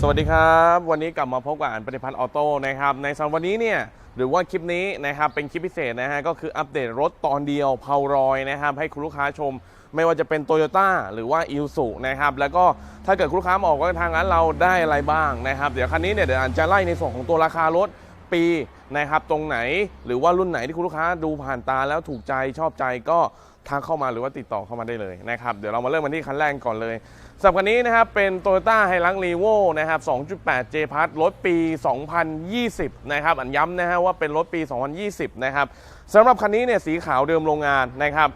สวัสดีครับ วันนี้กลับมาพบกับอ่านปฏิพัฒน์ออโต้นะครับในสำหรับวันนี้เนี่ยหรือว่าคลิปนี้นะครับเป็นคลิปพิเศษนะฮะก็คืออัปเดตรถตอนเดียวเพารอยนะครับให้คุณลูกค้าชม ไม่ว่าจะเป็น t o y ยต้หรือว่าอิ s u นะครับแล้วก็ถ้าเกิดคุณลูกค้ามาออกว่าทางร้านเราได้อะไรบ้างนะครับเดี๋ยวคันนี้เนี่ยเดี๋ยวอ่านจะไล่ในส่วนของตัวราคารถ ปีนะครับตรงไหนหรือว่ารุ่นไหนที่คุณลูกค้าดูผ่านตาแล้วถูกใจชอบใจก็ทักเข้ามาหรือว่าติดต่อเข้ามาได้เลยนะครับเดี๋ยวเรามาเริ่มกันที่คันแรกก่อนเลยสำหรับคันนี้นะครับเป็น Toyota h i l u x r e v o นะครับ 2.8 J p a s รถปี 2020 นะครับอันย้ำนะฮะว่าเป็นรถปี 2020 นะครับสำหรับคันนี้เนี่ยสีขาวเดิมโรงงานนะครับ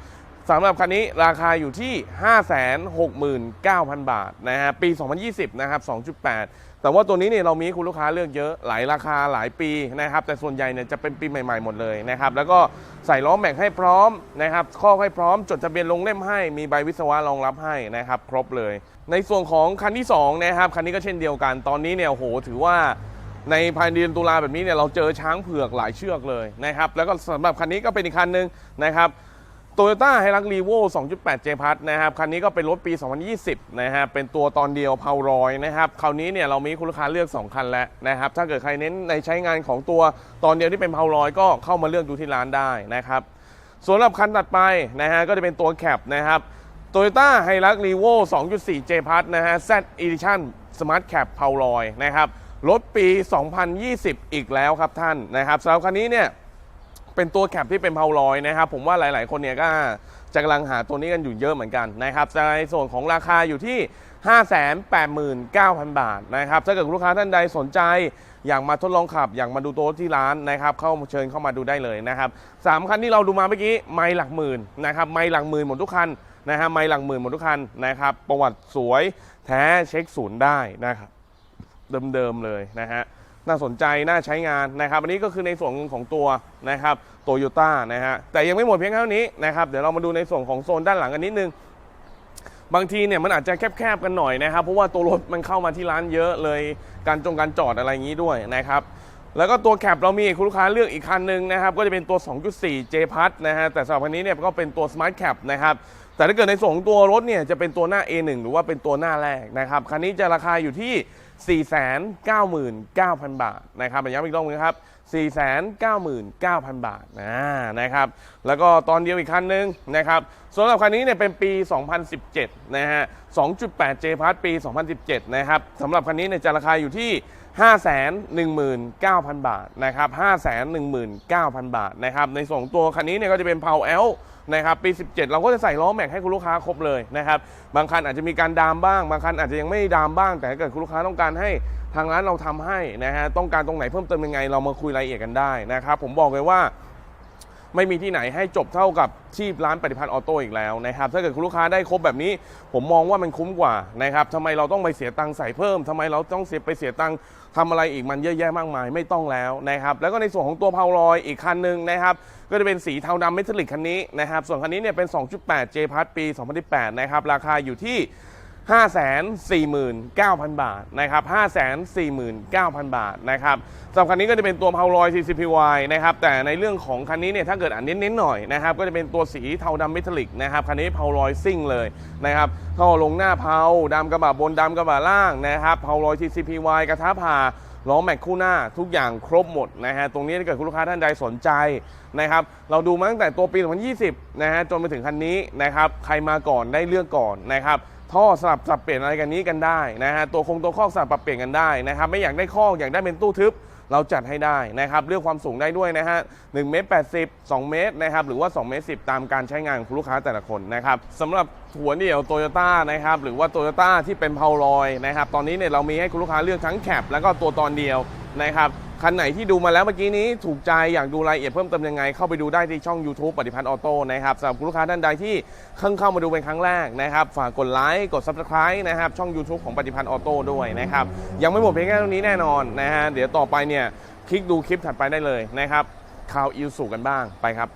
สำหรับคันนี้ราคาอยู่ที่ 569,000 บาทนะฮะปี 2020 นะครับ 2.8 แต่ว่าตัวนี้เนี่ยเรามีคุณลูกค้าเลือกเยอะหลายราคาหลายปีนะครับ แต่ส่วนใหญ่เนี่ยจะเป็นปีใหม่ๆหมดเลยนะครับแล้วก็ใส่ล้อแม็กให้พร้อมนะครับข้อให้พร้อม จดทะเบียนลงเล่มให้มีใบวิศวะรองรับให้นะครับ ครบเลย ในส่วนของคันที่สองนะครับคันนี้ก็เช่นเดียวกันตอนนี้เนี่ยโหถือว่าในภายในเดือนตุลาแบบนี้เนี่ยเราเจอช้างเผือกหลายเชือกเลยนะครับแล้วก็สำหรับคันนี้ก็เป็นอีกคันหนึ่งนะครับ โตโยต้าไฮรักรีโว2.8 J พัทนะครับคันนี้ก็เป็นรถปี 2020 นะฮะเป็นตัวตอนเดียวเพารอยนะครับคราวนี้เนี่ยเรามีคุณลูกค้าเลือก 2 คันแล้วนะครับถ้าเกิดใครเน้นในใช้งานของตัวตอนเดียวที่เป็นเพารอยก็เข้ามาเลือกดูที่ร้านได้นะครับส่วนสำหรับคันถัดไปนะฮะก็จะเป็นตัวแคปนะครับโตโยต้าไฮรักรีโว2.4 J พัทนะฮะ Z Edition Smart Cap เพารอยนะครับรถปี 2020 อีกแล้วครับท่านนะครับสำหรับคันนี้เนี่ย เป็นตัวแคปที่เป็นเพาลอยนะครับ ผมว่าหลาย ๆ คนเนี่ยก็จะกำลังหาตัวนี้กันอยู่เยอะเหมือนกันนะครับในส่วนของราคาอยู่ที่ 589,000 บาทนะครับ ถ้าเกิดลูกค้าท่านใดสนใจอยากมาทดลองขับ อยากมาดูตัวที่ร้านนะครับ เข้าเชิญเข้ามาดูได้เลยนะครับสามคันที่เราดูมาเมื่อกี้ไม่หลักหมื่นนะครับไม่หลักหมื่นหมดทุกคันนะฮะไม่หลักหมื่นหมดทุกคันนะครับ ประวัติสวยแท้เช็คศูนย์ได้นะครับ เดิมๆเลยนะฮะ น่าสนใจน่าใช้งานนะครับอันนี้ก็คือในส่วนของตัวนะครับโตโยต้านะฮะแต่ยังไม่หมดเพียงเท่านี้นะครับเดี๋ยวเรามาดูในส่วนของโซนด้านหลังกันนิดนึงบางทีเนี่ยมันอาจจะแคบๆกันหน่อยนะครับ เพราะว่าตัวรถมันเข้ามาที่ร้านเยอะเลยการจงการจอดอะไรอย่างนี้ด้วยนะครับแล้วก็ตัวแคปเรามีคุณลูกค้าเลือกอีกคันหนึ่งนะครับก็จะเป็นตัว 2.4 J p a s นะฮะแต่สำหรับคันนี้เนี่ยก็เป็นตัว Smart Cap นะครับแต่ถ้าเกิดในส่วนของตัวรถเนี่ยจะเป็นตัวหน้า A1 หรือว่าเป็นตัวหน้าแรกนะครับคันนี้จะราคาอยู่ที่ 499,000 บาทนะครับย้ำอีกรอบนึงครับ 499,000 บาทนะนะครับ แล้วก็ตอนเดียวอีกคันหนึงนะครับสำหรับคันนี้เนี่ยเป็นปี 2017 นะฮะ 2.8 J p a s ปี 2017 นะครับสำหรับคันนี้เนี่ยจะราคาอยู่ที่ 519,000 บาทนะครับ 519,000 บาทนะครับ ในส่วนของตัวคันนี้เนี่ยก็จะเป็น p o w L นะครับปี 17 เราก็จะใส่ล้อแม็กให้คุณลูกค้าครบเลยนะครับ บางคันอาจจะมีการดามบ้าง บางคันอาจจะยังไม่ดามบ้าง แต่ถ้าเกิดคุณลูกค้าต้องการให้ทางร้านเราทำให้นะฮะ ต้องการตรงไหนเพิ่มเติมยังไงเรามาคุยรายละเอียดกันได้นะครับ ผมบอกเลยว่าไม่มีที่ไหนให้จบเท่ากับที่ร้านปฏิพันธ์ออโต้อีกแล้วนะครับ ถ้าเกิดคุณลูกค้าได้ครบแบบนี้ ผมมองว่ามันคุ้มกว่านะครับทำไมเราต้องไปเสียตังค์ใส่เพิ่มทำไมเราต้องเสียไปเสียตังค์ทำอะไรอีกมันเยอะแยะมากมาย ไม่ต้องแล้วนะครับ แล้วก็ในส่วนของตัวเพาลอยอีกคันหนึ่งนะครับ ก็จะเป็นสีเทาดำเมทัลลิกคันนี้นะครับ ส่วนคันนี้เนี่ยเป็น 2.8 J พัทปี 2018 นะครับ ราคาอยู่ที่ 549,000 บาทนะครับ549,000 บาทนะครับสำหรับคันนี้ก็จะเป็นตัว p o w ลอย CCPY นะครับแต่ในเรื่องของคันนี้เนี่ยถ้าเกิดอ่านเน้นๆหน่อยนะครับก็จะเป็นตัวสีเทาดำเมทัลลิกนะครับคันนี้ p o w ลอยซิ่งเลยนะครับท่อลงหน้าเพาดำกระบะบนดำกระบะล่างนะครับ p o w ลอย CCPY กระทะผ่า ล้อแม็กคู่หน้าทุกอย่างครบหมดนะฮะตรงนี้ถ้าเกิดคุณลูกค้าท่านใดสนใจนะครับเราดูมาตั้งแต่ตัวปี 2020นะฮะจนไปถึงคันนี้นะครับใครมาก่อนได้เลือกก่อนนะครับท่อสลับสับเปลี่ยนอะไรกันนี้กันได้นะฮะตัวคงตัวคอสลับปรับเปลี่ยนกันได้นะครับไม่อยากได้คออยากได้เป็นตู้ทึบ เราจัดให้ได้นะครับเลือกความสูงได้ด้วยนะฮะ1เมตร80 2 เมตรนะครับหรือว่า 2 เมตร 10 ตามการใช้งานของลูกค้าแต่ละคนนะครับสำหรับหัวเดี่ยวโตโยต้านะครับหรือว่าโตโยต้าที่เป็นเพาลอยนะครับตอนนี้เนี่ยเรามีให้คุณลูกค้าเลือกทั้งแคปแล้วก็ตัวตอนเดียวนะครับ คันไหนที่ดูมาแล้วเมื่อกี้นี้ถูกใจอยากดูรายละเอียดเพิ่มเติมยังไง เข้าไปดูได้ที่ช่อง YouTube ปฏิพันธ์ออโต้นะครับสำหรับคุณลูกค้าท่านใดที่เพิ่งเข้ามาดูเป็นครั้งแรกนะครับ ฝากกดไลค์กด Subscribe นะครับช่อง YouTube ของปฏิพันธ์ออโต้ด้วยนะครับยังไม่หมดเพียงแค่เท่านี้แน่นอนนะฮะเดี๋ยวต่อไปเนี่ยคลิกดูคลิปถัดไปได้เลยนะครับข่าวอิวสูกันบ้างไปครับ